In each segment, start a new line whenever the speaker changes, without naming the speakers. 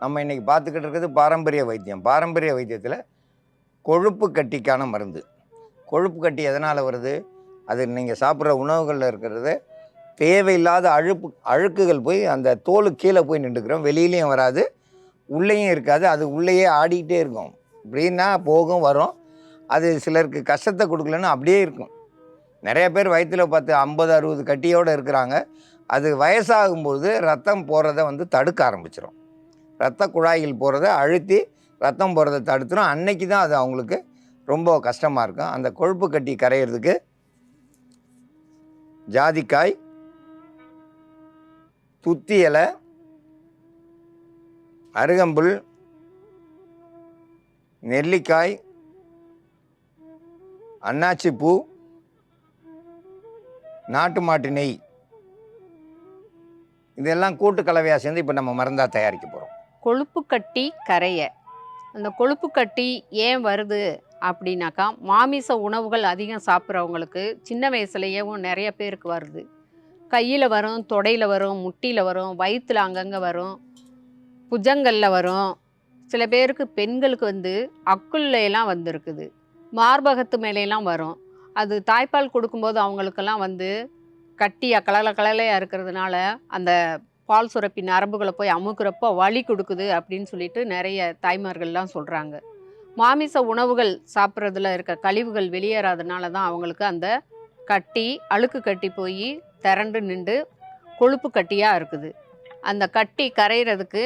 நம்ம இன்றைக்கி பார்த்துக்கிட்டு இருக்கிறது பாரம்பரிய வைத்தியம். பாரம்பரிய வைத்தியத்தில் கொழுப்பு கட்டிக்கான மருந்து. கொழுப்பு கட்டி எதனால் வருது? அது நீங்கள் சாப்பிட்ற உணவுகளில் இருக்கிறது. தேவையில்லாத அழுப்பு அழுக்குகள் போய் அந்த தோலு கீழே போய் நின்றுக்கிறோம். வெளியிலையும் வராது உள்ளேயும் இருக்காது. அது உள்ளேயே ஆடிக்கிட்டே இருக்கும். இப்படின்னா போகும் வரும். அது சிலருக்கு கஷ்டத்தை கொடுக்கலன்னு அப்படியே இருக்கும். நிறைய பேர் வயிற்றில் பார்த்து ஐம்பது அறுபது கட்டியோடு இருக்கிறாங்க. அது வயசாகும்போது ரத்தம் போகிறத வந்து தடுக்க ஆரம்பிச்சிடும் ரத்த குழாய்கள் போகிறத அழுத்தி ரத்தம் போகிறத தடுத்துரும். அன்னைக்கு தான் அது அவங்களுக்கு ரொம்ப கஷ்டமாக இருக்கும். அந்த கொழுப்பு கட்டி கரையிறதுக்கு ஜாதிக்காய் துத்தி இலை அருகம்புல் நெல்லிக்காய் அன்னாச்சி பூ நாட்டு மாட்டு நெய். இதெல்லாம் கூட்டு கலவையாக சேர்ந்து இப்போ நம்ம மருந்தாக தயாரிக்க போகிறோம்
கொழுப்பு கட்டி கரைய. அந்த கொழுப்பு கட்டி ஏன் வருது அப்படின்னாக்கா மாமிச உணவுகள் அதிகம் சாப்பிட்றவங்களுக்கு சின்ன வயசுலேயேவும் நிறைய பேருக்கு வருது. கையில் வரும் தொடையில் வரும் முட்டியில் வரும் வயிற்றில் அங்கங்கே வரும் புஜங்களில் வரும். சில பேருக்கு பெண்களுக்கு வந்து அக்குள்ளையெல்லாம் வந்துருக்குது. வந்திருக்குது மார்பகத்து மேலையெல்லாம் வரும். அது தாய்ப்பால் கொடுக்கும்போது அவங்களுக்கெல்லாம் வந்து கட்டியாக கலல கலலையாக இருக்கிறதுனால அந்த பால் சுரப்பி நரம்புகளை போய் அமுக்குறப்போ வலி கொடுக்குது அப்படின்னு சொல்லிட்டு நிறைய தாய்மார்கள்லாம் சொல்கிறாங்க மாமிச உணவுகள் சாப்பிட்றதுல இருக்க கழிவுகள் வெளியேறாதனால தான் அவங்களுக்கு அந்த கட்டி அழுக்கு கட்டி போய் திரண்டு நின்று கொழுப்பு கட்டியாக இருக்குது. அந்த கட்டி கரையிறதுக்கு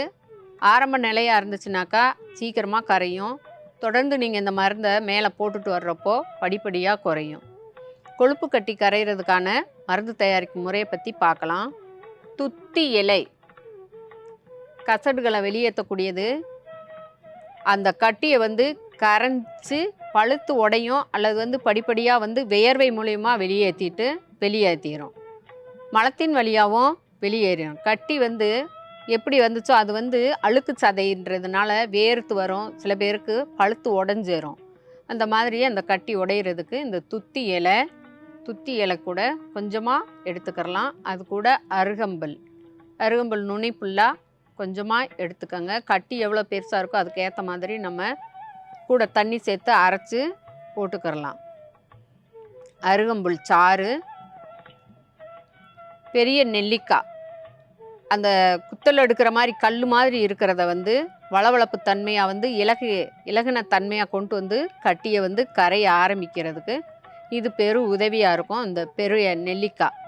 ஆரம்ப நிலையாக இருந்துச்சுனாக்கா சீக்கிரமாக கரையும். தொடர்ந்து நீங்கள் இந்த மருந்தை மேலே போட்டுட்டு வர்றப்போ படிப்படியாக குறையும். கொழுப்பு கட்டி கரையிறதுக்கான மருந்து தயாரிக்கும் முறையை பற்றி பார்க்கலாம். துத்தி இலை. கசடுகளை வெளியேற்றக்கூடியது. அந்த கட்டியை வந்து கரைஞ்சி பழுத்து உடையும் அல்லது வந்து படிப்படியாக வந்து வியர்வை மூலியமாக வெளியேற்றிட்டு வெளியேற்றிடும் மலத்தின் வழியாகவும் வெளியேறிடும் கட்டி வந்து எப்படி வந்துச்சோ அது வந்து அழுக்கு சதைன்றதுனால வேர்த்து வரும். சில பேருக்கு பழுத்து உடஞ்சிரும். அந்த மாதிரி அந்த கட்டி உடையிறதுக்கு இந்த துத்தி இலை துத்தி இலை கூட கொஞ்சமாக எடுத்துக்கிறலாம். அது கூட அருகம்பல். அருகம்பல் நுனி ஃபுல்லாக கொஞ்சமாக எடுத்துக்கோங்க. கட்டி எவ்வளோ பெருசாக இருக்கோ அதுக்கேற்ற மாதிரி நம்ம கூட தண்ணி சேர்த்து அரைச்சி போட்டுக்கிறலாம். அருகம்புல் சாறு பெரிய நெல்லிக்காய் அந்த குத்தல் எடுக்கிற மாதிரி கல் மாதிரி இருக்கிறத வந்து வளவளப்பு தன்மையாக வந்து இலகு இலகுன தன்மையாக கொண்டு வந்து கட்டியை வந்து கரைய ஆரம்பிக்கிறதுக்கு இது பெரும் உதவியாக இருக்கும். இந்த பெரிய நெல்லிக்காய்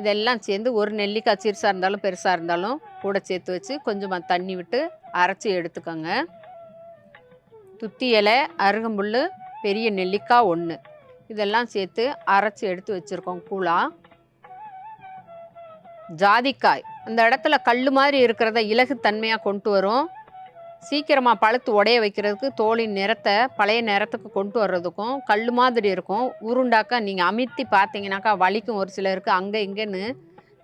இதெல்லாம் சேர்ந்து ஒரு நெல்லிக்காய் சிறுசாக இருந்தாலும் பெருசாக இருந்தாலும் கூட சேர்த்து வச்சு கொஞ்சமாக தண்ணி விட்டு அரைச்சி எடுத்துக்கோங்க. துத்தி இலை அருகம்புல் பெரிய நெல்லிக்காய் ஒன்று இதெல்லாம் சேர்த்து அரைச்சி எடுத்து வச்சுருக்கோம் கூழாக ஜாதிக்காய். அந்த இடத்துல கல் மாதிரி இருக்கிறத இலகுத்தன்மையாக கொண்டு வரும். சீக்கிரமாக பழுத்து உடைய வைக்கிறதுக்கு தோலின் நிறத்தை பழைய நிறத்துக்கு கொண்டு வர்றதுக்கும் கல் மாதிரி இருக்கும். உருண்டாக்கா நீங்கள் அமித்தி பார்த்தீங்கன்னாக்கா வலிக்கும் ஒரு சிலருக்கு அங்கே இங்கேன்னு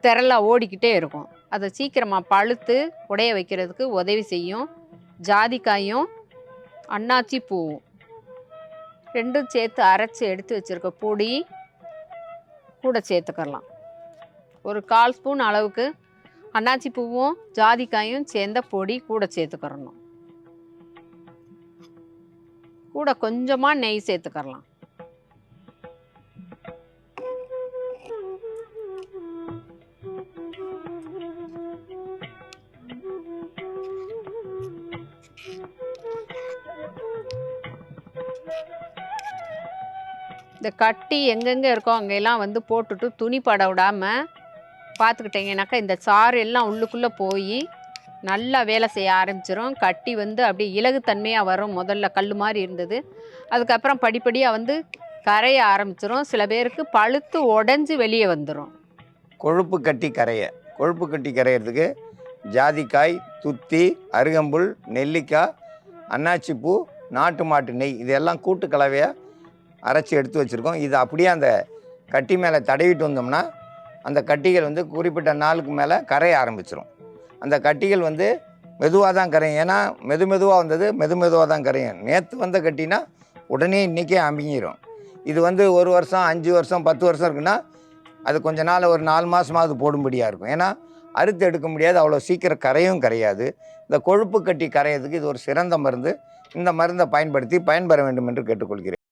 திரளாக ஓடிக்கிட்டே இருக்கும். அதை சீக்கிரமாக பழுத்து உடைய வைக்கிறதுக்கு உதவி செய்யும். ஜாதிக்காயும் அண்ணாச்சி பூவும். ரெண்டும் சேர்த்து அரைச்சி எடுத்து வச்சுருக்க பொடி கூட சேர்த்துக்கலாம். ஒரு கால் ஸ்பூன் அளவுக்கு அன்னாச்சி பூவும் ஜாதிக்காயும் சேர்ந்த பொடி கூட சேர்த்துக்கிறணும். கூட கொஞ்சமாக நெய் சேர்த்துக்கிறலாம். இந்த கட்டி எங்கெங்கே இருக்கோ அங்கெல்லாம் வந்து போட்டுட்டு துணி பட விடாமல் பார்த்துக்கிட்டிங்கனாக்கா இந்த சாறு எல்லாம் உள்ளுக்குள்ளே போய் நல்லா வேலை செய்ய ஆரம்பிச்சிரும். கட்டி வந்து அப்படியே இலகுத்தன்மையாக வரும். முதல்ல கல் மாதிரி இருந்தது. அதுக்கப்புறம் படிப்படியாக வந்து கரைய ஆரம்பிச்சிரும். சில பேருக்கு பழுத்து உடஞ்சி வெளியே வந்துடும்
கொழுப்பு கட்டி கரைய. கொழுப்பு கட்டி கரையிறதுக்கு ஜாதிக்காய் துத்தி அருகம்புல் நெல்லிக்காய் அன்னாச்சிப்பூ நாட்டு மாட்டு நெய் இதெல்லாம் கூட்டு கலவையாக அரைச்சி எடுத்து வச்சுருக்கோம். இது அப்படியே அந்த கட்டி மேலே தடவிட்டு வந்தோம்னா அந்த கட்டிகள் வந்து குறிப்பிட்ட நாளுக்கு மேலே கரைய ஆரம்பிச்சிரும். அந்த கட்டிகள் வந்து மெதுவாக தான் கரையும். ஏன்னா மெது மெதுவாக வந்தது மெது மெதுவாக தான் கரையும். நேற்று வந்த கட்டினா உடனே இன்றைக்கே அம்பிங்கிரும் இது வந்து ஒரு வருஷம் அஞ்சு வருஷம் பத்து வருஷம் இருக்குன்னா அது கொஞ்ச நாள் ஒரு நாலு மாதமாவது போடும்படியாக இருக்கும். ஏன்னா அறுத்து எடுக்க முடியாது. அவ்வளோ சீக்கிரம் கரையும் கரையாது. இந்த கொழுப்பு கட்டி கரையிறதுக்கு இது ஒரு சிறந்த மருந்து. இந்த மருந்தை பயன்படுத்தி பயன்பெற வேண்டும் என்று கேட்டுக்கொள்கிறேன்.